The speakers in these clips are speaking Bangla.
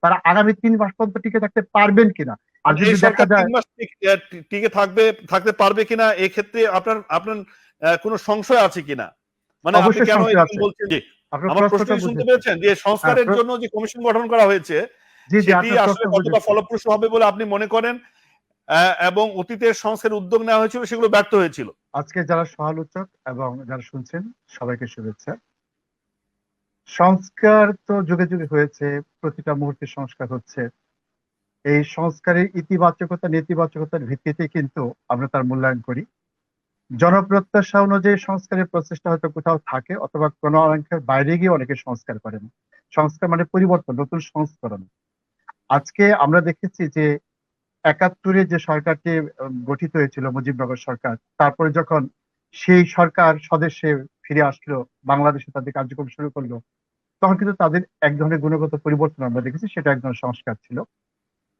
তারা আগামী তিন মাস পর্যন্ত টিকে থাকতে পারবেন কিনা? আর যদি দেখা যায় টিক- থাকবে থাকতে পারবে কিনা এই ক্ষেত্রে আপনার আপনার কোনো সংশয় আছে কিনা? মানে আপনি কেন বলছেন? আপনার আমার প্রশ্ন শুনতে। পেরেছেন যে সংস্কারের হ্যাঁ, জন্য যে কমিশন গঠন করা হয়েছে সেটি আসলে কতটা ফলপ্রসূ হবে বলে আপনি মনে করেন? আহ, এবং অতীতের সংস্কারের উদ্যোগ নেওয়া হয়েছিল সেগুলো ব্যর্থ হয়েছিল। আজকে যারা সহালোচক এবং যারা শুনছেন সবাইকে শুভেচ্ছা। সংস্কার তো যুগে যুগে হয়েছে, প্রতিটা মুহূর্তে সংস্কার হচ্ছে। এই সংস্কারের ইতিবাচকতা, নেতিবাচকতার ভিত্তিতে কিন্তু আমরা তার মূল্যায়ন করি। জনপ্রত্যাশা অনুযায়ী সংস্কারের প্রচেষ্টা হয়তো কোথাও থাকে অথবা কোনো অংশের বাইরে গিয়ে অনেকে সংস্কার করেন। সংস্কার মানে পরিবর্তন, নতুন সংস্করণ। আজকে আমরা দেখেছি যে একাত্তরে যে সরকারটি গঠিত হয়েছিল মুজিবনগর সরকার, তারপরে যখন সেই সরকার স্বদেশে ফিরে আসলো, বাংলাদেশে তাদের কার্যক্রম শুরু করল, তখন কিন্তু তাদের এক ধরনের গুণগত পরিবর্তন আমরা দেখেছি, সেটা এক ধরনের সংস্কার ছিল।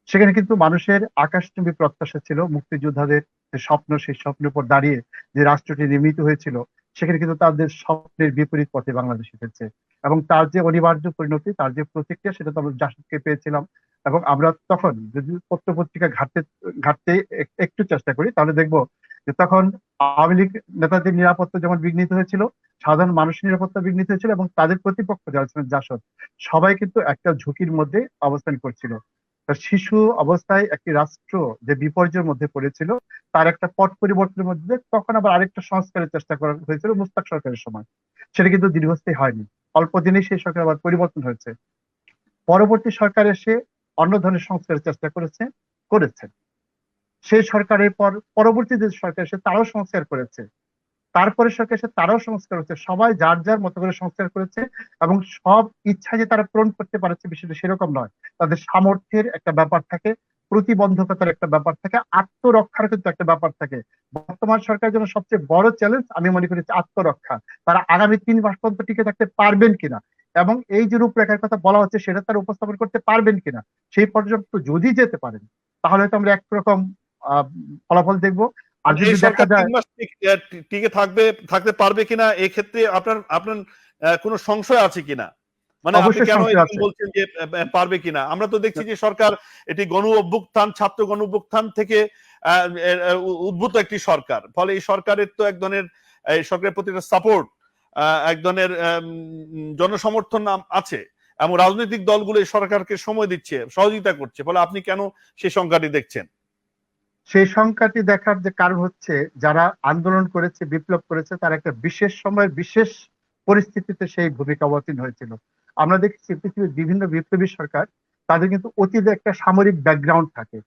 সেখানে কিন্তু মানুষের আকাশচুম্বী প্রত্যাশা ছিল, মুক্তিযোদ্ধাদের যে স্বপ্ন, সেই স্বপ্নের উপর দাঁড়িয়ে যে রাষ্ট্রটি নির্মিত হয়েছিল, সেখানে কিন্তু তাদের স্বপ্নের বিপরীত পথে বাংলাদেশ এসেছে। এবং তার যে অনিবার্য পরিণতি, তার যে প্রতিক্রিয়া, সেটা তো আমরা জাসদকে পেয়েছিলাম। এবং আমরা তখন যদি পত্র পত্রিকা ঘাটতে ঘাটতে এক- একটু চেষ্টা করি, তাহলে দেখব যে তখন আওয়ামী লীগ নেতাদের নিরাপত্তা যেমন বিঘ্নিত হয়েছিল, সাধারণ মানুষের নিরাপত্তা বিঘ্নিত হয়েছিল এবং তাদের প্রতিপক্ষ যারা ছিলেন জাসদ, সবাই কিন্তু একটা ঝুঁকির মধ্যে অবস্থান করছিল। শিশু অবস্থায় একটি রাষ্ট্র যে বিপর্যয়ের মধ্যে পড়েছিল, তার একটা পট পরিবর্তনের মধ্যে তখন আবার আরেকটা সংস্কারের চেষ্টা করা হয়েছিল মুস্তাক সরকারের সময়। সেটা কিন্তু দীর্ঘস্থায়ী হয়নি। অল্প দিনে সেই সরকার আবার পরিবর্তন হয়েছে। পরবর্তী সরকার এসে অন্য ধরনের সংস্কারের চেষ্টা করেছে করেছে। সেই সরকারের পর, পরবর্তী যে সরকার এসে তারাও সংস্কার করেছে। তারপরে সরকার এসে তারাও সংস্কার হচ্ছে সবাই যার যার মতো করে সংস্কার করেছে এবং সব ইচ্ছা যে তারা পূরণ করতে পারছে বিষয়টা সেরকম নয়। তাদের সামর্থ্যের একটা ব্যাপার থাকে, প্রতিবন্ধকতার একটা ব্যাপার থাকে, আত্মরক্ষার কিন্তু একটা ব্যাপার থাকে। বর্তমান সরকারের জন্য সবচেয়ে বড় চ্যালেঞ্জ আমি মনে করি আত্মরক্ষা। তারা আগামী তিন মাস পর্যন্ত টিকে থাকতে পারবেন কিনা? এবং এই যে রূপরেখার কথা বলা হচ্ছে, সেটা তারা উপস্থাপন করতে পারবেন কিনা? সেই পর্যন্ত যদি যেতে পারেন, তাহলে তো আমরা একরকম ফলাফল দেখব। আর যদি দেখা যায় টিক- থাকবে থাকতে পারবে কিনা এই ক্ষেত্রে আপনার আপনার কোনো সংশয় আছে কিনা? মানে আপনি কেন বলছেন যে পারবে কিনা? আমরা তো দেখছি যে সরকার এটি গণ অভ্যুত্থান ছাত্র গণ অভ্যুত্থান থেকে উদ্ভূত একটি সরকার। ফলে এই সরকারের তো এক ধরনের এই সরকারের প্রতি সাপোর্ট এক ধরনের জনসমর্থন আছে। এবং রাজনৈতিক দলগুলো এই সরকারকে সময় দিচ্ছে সহযোগিতা করছে। ফলে আপনি কেন সেই সংখ্যাটি দেখছেন? সেই সংখ্যাটি দেখার যে কারণ হচ্ছে, যারা আন্দোলন করেছে, বিপ্লব করেছে, তারা একটা বিশেষ সময়ের বিশেষ পরিস্থিতিতে সেই ভূমিকা অবতীর্ণ হয়েছিল। আমরা দেখেছি পৃথিবীর বিভিন্ন বিপ্লবী সরকার, তাদের কিন্তু অতীতে একটা সামরিক ব্যাকগ্রাউন্ড থাকে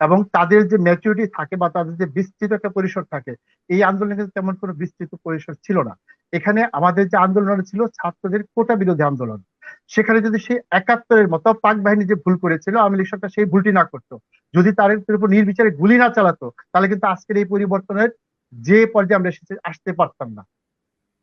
এবং তাদের যে ম্যাচুরিটি থাকে বা তাদের যে বিস্তৃত একটা পরিসর থাকে, এই আন্দোলনে কিন্তু তেমন কোনো বিস্তৃত পরিসর ছিল না। এখানে আমাদের যে আন্দোলন ছিল, ছাত্রদের কোটা বিরোধী আন্দোলন। সেখানে যদি সেই একাত্তরের মতো পাক বাহিনী যে ভুল করেছিল, আওয়ামী লীগ সরকার সেই ভুলটি না করতো যদি তার উপর নির্বিচারে গুলি না চালাতো, তাহলে কিন্তু আজকের এই পরিবর্তনের যে পর্যায়ে আমরা এসেছি, আসতে পারতাম না।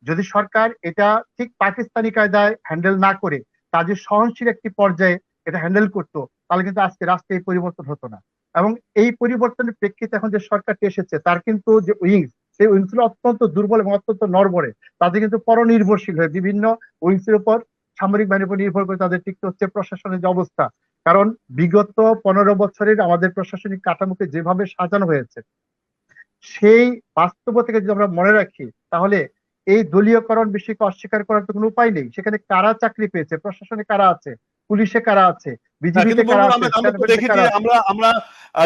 যদি সরকার এটা ঠিক পাকিস্তানি কায়দায় হ্যান্ডেল না করে তাদের সহনশীল একটি পর্যায়ে এটা হ্যান্ডেল করতো, তাহলে কিন্তু আজকে রাস্তায় এই পরিবর্তন হতো না। এবং এই পরিবর্তনের প্রেক্ষিতে এখন যে সরকারটি এসেছে, তার কিন্তু যে উইংস, সেই উইংসগুলো অত্যন্ত দুর্বল এবং অত্যন্ত নরবরে তাদের কিন্তু পরনির্ভরশীল হয়ে বিভিন্ন উইংস এর উপর সামরিক বাহিনীর উপর নির্ভর করে তাদের টিকতে হচ্ছে প্রশাসনের যে অবস্থা। কারণ বিগত পনেরো বছরের আমাদের প্রশাসনিক কাঠামোকে যেভাবে সাজানো হয়েছে সেই বাস্তবতাকে যদি আমরা মনে রাখি তাহলে এই দলীয়করণ বিষয়কে অস্বীকার করার তো কোনো উপায় নেই। সেখানে কারা চাকরি পেয়েছে? প্রশাসনে কারা আছে? পুলিশে কারা আছে? বিজেপিতে কারা আছে? আমরা আমরা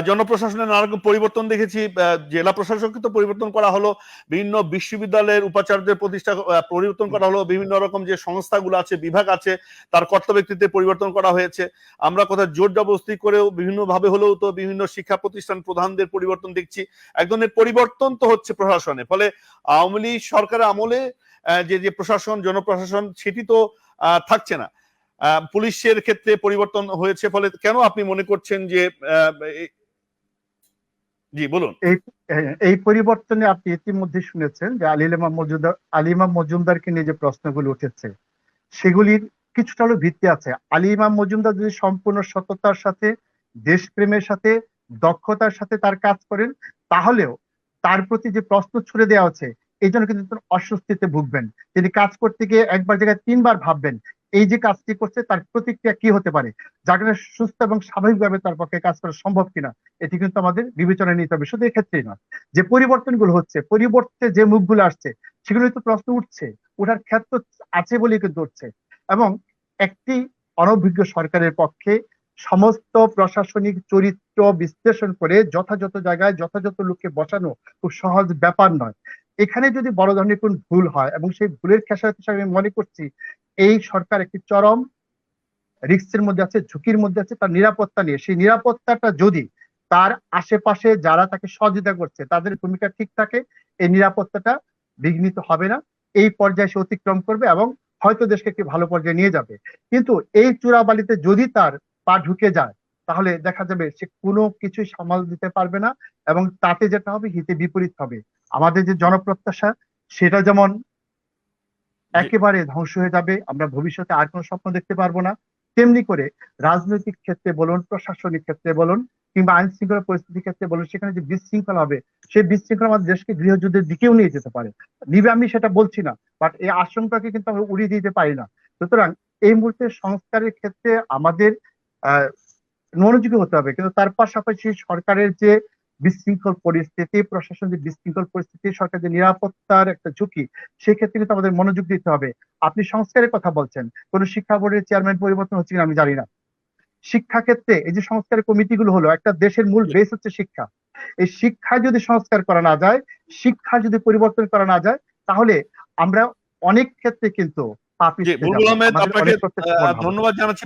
জনপ্রশাসনের নানা রকম পরিবর্তন দেখেছি। জেলা প্রশাসককে তো পরিবর্তন করা হলো, বিভিন্ন বিশ্ববিদ্যালয়ের উপাচার্যদের প্রতিষ্ঠা পরিবর্তন করা হলো, বিভিন্ন রকম যে সংস্থাগুলো আছে, বিভাগ আছে, তার কর্তব্য ব্যক্তিত্বে পরিবর্তন করা হয়েছে। আমরা কোথাও জোর জবরদস্তি করেও বিভিন্ন ভাবে হলেও তো বিভিন্ন শিক্ষা প্রতিষ্ঠান প্রধানদের পরিবর্তন দেখছি। এক ধরনের পরিবর্তন তো হচ্ছে প্রশাসনে। ফলে আওয়ামী লীগ সরকারের আমলে যে যে প্রশাসন, জনপ্রশাসন, সেটি তো থাকছে না। পুলিশের ক্ষেত্রে পরিবর্তন হয়েছে ফলে কেন আপনি মনে করছেন যে জি, বলুন। এই পরিবর্তনে আপনি ইতিমধ্যে শুনেছেন যে আলিমা মজুমদার আলিমা মজুমদারকে নিয়ে যে প্রশ্নগুলো উঠেছে, সেগুলির কিছুটা হলো ভিত্তি আছে। আলিমা মজুমদার যদি সম্পূর্ণ সততার সাথে, দেশপ্রেমের সাথে, দক্ষতার সাথে তার কাজ করেন, তাহলেও তার প্রতি যে প্রশ্ন ছুড়ে দেওয়া হচ্ছে, এই জন্য কিন্তু অস্বস্তিতে ভুগবেন। তিনি কাজ করতে গিয়ে একবার জায়গায় তিনবার ভাববেন এই যে কাজটি করছে, তার প্রতিক্রিয়া কি হতে পারে? যার সুস্থ এবং স্বাভাবিকভাবে তার পক্ষে কাজ করা সম্ভব কিনা, এটি কিন্তু আমাদের বিবেচনায় নিতে হবে। শুধু এক্ষেত্রেই নয়, যে পরিবর্তনগুলো হচ্ছে, পরিবর্তে যে মুখগুলো আসছে সেগুলো তো প্রশ্ন উঠছে। ওঠার ক্ষেত্র আছে বলেই কিন্তু উঠছে। এবং একটি অনভিজ্ঞ সরকারের পক্ষে সমস্ত প্রশাসনিক চরিত্র বিশ্লেষণ করে যথাযথ জায়গায় যথাযথ লোককে বসানো খুব সহজ ব্যাপার নয়। এখানে যদি বড় ধরনের কোন ভুল হয়, এবং সেই ভুলের খেসারত আমি মনে করছি এই সরকার একটি চরম রিস্কের মধ্যে আছে, ঝুঁকির মধ্যে আছে, তার নিরাপত্তা নিয়ে। সেই নিরাপত্তাটা যদি তার আশেপাশে যারা তাকে সহযোগিতা করছে, তাদের ভূমিকা ঠিক থাকে, এই নিরাপত্তাটা বিঘ্নিত হবে না। এই পর্যায়ে সে অতিক্রম করবে এবং হয়তো দেশকে একটি ভালো পর্যায়ে নিয়ে যাবে। কিন্তু এই চূড়াবালিতে যদি তার পা ঢুকে যায়, তাহলে দেখা যাবে সে কোনো কিছুই সামাল দিতে পারবে না এবং তাতে যেটা হবে, হিতে বিপরীত হবে। আমাদের যে জনপ্রত্যাশা, সেটা যেমন একেবারে ধ্বংস হয়ে যাবে, আমরা ভবিষ্যতে আর কোনো স্বপ্ন দেখতে পারব না। তেমনি করে রাজনৈতিক ক্ষেত্রে বলুন, প্রশাসনিক ক্ষেত্রে বলুন, কিংবা আইন শৃঙ্খলা পরিস্থিতির ক্ষেত্রে বলুন, সেখানে যে বিশৃঙ্খলা হবে, সেই বিশৃঙ্খলা আমাদের দেশকে গৃহযুদ্ধের দিকেও নিয়ে যেতে পারে। নিবে আমি সেটা বলছি না বাট এই আশঙ্কাকে কিন্তু আমরা উড়িয়ে দিতে পারি না। সুতরাং এই মুহূর্তে সংস্কারের ক্ষেত্রে আমাদের, আহ, মনোযোগী হতে হবে। কিন্তু তার পাশাপাশি সরকারের যে বিশৃঙ্খল পরিস্থিতি প্রশাসন যে বিশৃঙ্খল পরিস্থিতি সরকার যে নিরাপত্তার একটা ঝুঁকি সেক্ষেত্রে কিন্তু আমাদের মনোযোগ দিতে হবে। আপনি সংস্কারের কথা বলছেন কোন শিক্ষা বোর্ডের চেয়ারম্যান পরিবর্তন হচ্ছে কিনা আমি জানি না। শিক্ষা ক্ষেত্রে এই যে সংস্কারের কমিটিগুলো হলো একটা দেশের মূল বেস হচ্ছে শিক্ষা। এই শিক্ষায় যদি সংস্কার করা না যায় শিক্ষা যদি পরিবর্তন করা না যায় তাহলে আমরা অনেক ক্ষেত্রে কিন্তু। ধন্যবাদ জানাচ্ছি।